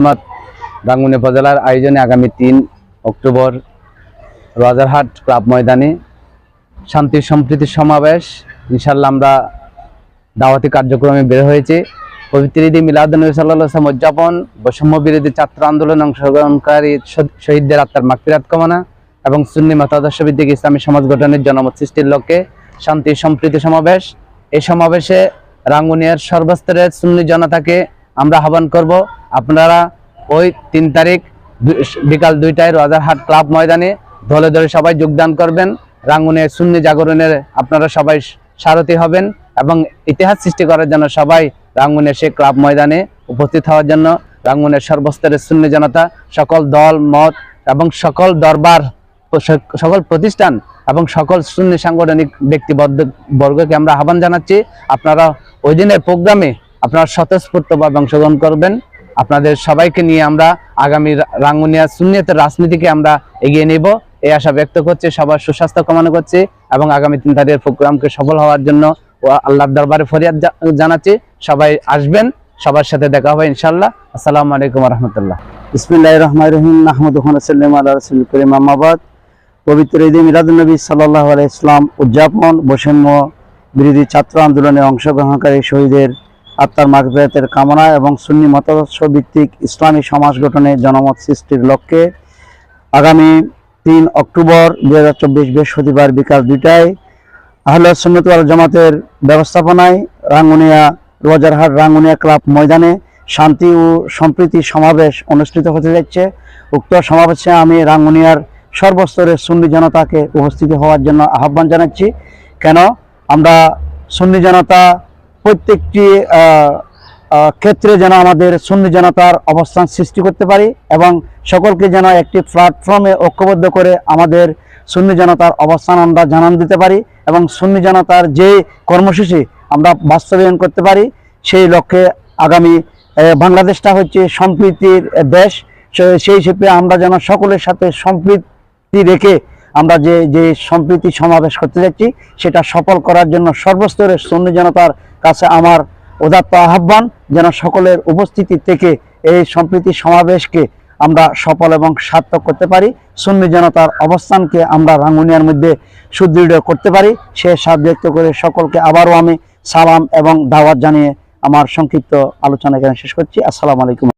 মোহাম্মদ রাঙ্গুনি উপজেলার আয়োজনে আগামী তিন অক্টোবর রাজারহাট ক্লাব ময়দানে শান্তি সম্প্রীতি সমাবেশ। ইনশাল্লাহ আমরা দাওয়াতি কার্যক্রমে বের হয়েছে। পবিত্র ঈদে মিলাদুল্নবী সাল্লাম উদযাপন, বৈষম্য বিরোধী ছাত্র আন্দোলনে অংশগ্রহণকারী শহীদদের আত্মার মাকফিরাত কামনা এবং সুন্নি মতাদর্শ ভিত্তিক ইসলামী সমাজ গঠনের জনমত সৃষ্টির লক্ষ্যে শান্তি সম্প্রীতি সমাবেশ। এই সমাবেশে রাঙ্গুনিয়ার সর্বস্তরের সুন্নি জনতাকে আমরা আহ্বান করব। আপনারা ওই তিন তারিখ বিকাল দুইটায় রাজারহাট ক্লাব ময়দানে দলে দলে সবাই যোগদান করবেন। রাঙ্গুনিয়ার সুন্নি জাগরণের আপনারা সবাই সারথী হবেন এবং ইতিহাস সৃষ্টি করার জন্য সবাই রাঙ্গুনের সেই ক্লাব ময়দানে উপস্থিত হওয়ার জন্য রাঙ্গুনের সর্বস্তরের সুন্নি জনতা, সকল দল, মত এবং সকল দরবার সকল প্রতিষ্ঠান এবং সকল সুন্নি সাংগঠনিক ব্যক্তিবদ্ধ বর্গকে আমরা আহ্বান জানাচ্ছি। আপনারা ওই দিনের প্রোগ্রামে আপনারা স্বতঃস্ফূর্তভাবে অংশগ্রহণ করবেন। আপনাদের সবাইকে নিয়ে আমরা আগামী রাঙ্গুনিয়া সুন্নিয়তের রাজনীতিকে আমরা এগিয়ে নেব। এই আশা ব্যক্ত করছে, সবার সুস্বাস্থ্য কামনা করছে এবং আগামী তিন তারিখের প্রোগ্রামকে সফল হওয়ার জন্য ও আল্লাহর দরবারে ফরিয়াদ জানাচ্ছি। সবাই আসবেন, সবার সাথে দেখা হবে ইনশাল্লাহ আসসালামু আলাইকুম রহমতুল্লাহ বিসমিল্লাহ রহমান রহিম আহমদ সাল্লাম আল্লাহ করিম আহমাবাদ পবিত্র ঈদে মিলাদুলনবী সাল্লাহ ইসলাম উদযাপন, বৈষম্য বিরোধী ছাত্র আন্দোলনে অংশগ্রহণকারী শহীদের আত্মার মাগফিরাতের কামনা এবং সুন্নি মতাদর্শ ভিত্তিক ইসলামী সমাজ গঠনে জনমত সৃষ্টির লক্ষ্যে আগামী তিন অক্টোবর দু হাজার চব্বিশ বৃহস্পতিবার বিকাল দুইটায় আহলে সুন্নত ওয়াল জামাতের ব্যবস্থাপনায় রাঙ্গুনিয়া, রোজারহাট রাঙ্গুনিয়া ক্লাব ময়দানে শান্তি ও সম্প্রীতি সমাবেশ অনুষ্ঠিত হতে যাচ্ছে। উক্ত সমাবেশে আমি রাঙ্গুনিয়ার সর্বস্তরের সুন্নি জনতাকে উপস্থিত হওয়ার জন্য আহ্বান জানাচ্ছি। কেন? আমরা সুন্নি জনতা প্রত্যেকটি ক্ষেত্রে যেন আমাদের সুন্নি জনতার অবস্থান সৃষ্টি করতে পারি এবং সকলকে যেন একটি প্ল্যাটফর্মে ঐক্যবদ্ধ করে আমাদের সুন্নি জনতার অবস্থান আমরা জানান দিতে পারি এবং সুন্নি জনতার যে কর্মসূচি আমরা বাস্তবায়ন করতে পারি, সেই লক্ষ্যে আগামী বাংলাদেশটা হচ্ছে সম্প্রীতির দেশ। সেই হিসেবে আমরা যেন সকলের সাথে সম্প্রীতি রেখে আমরা যে যে সম্প্রীতি সমাবেশ করতে যাচ্ছি, সেটা সফল করার জন্য সর্বস্তরের সুন্নি জনতার কাছে আমার উদাত্ত আহ্বান, যেন সকলের উপস্থিতি থেকে এই সম্প্রীতি সমাবেশকে আমরা সফল এবং সার্থক করতে পারি সুন্নি জনতার অবস্থানকে আমরা রাঙ্গুনিয়ার মধ্যে সুদৃঢ় করতে পারি। সে সাথ ব্যক্ত করে সকলকে আবারও আমি সালাম এবং দাওয়াত জানিয়ে আমার সংক্ষিপ্ত আলোচনা এখানে শেষ করছি। আসসালামু আলাইকুম।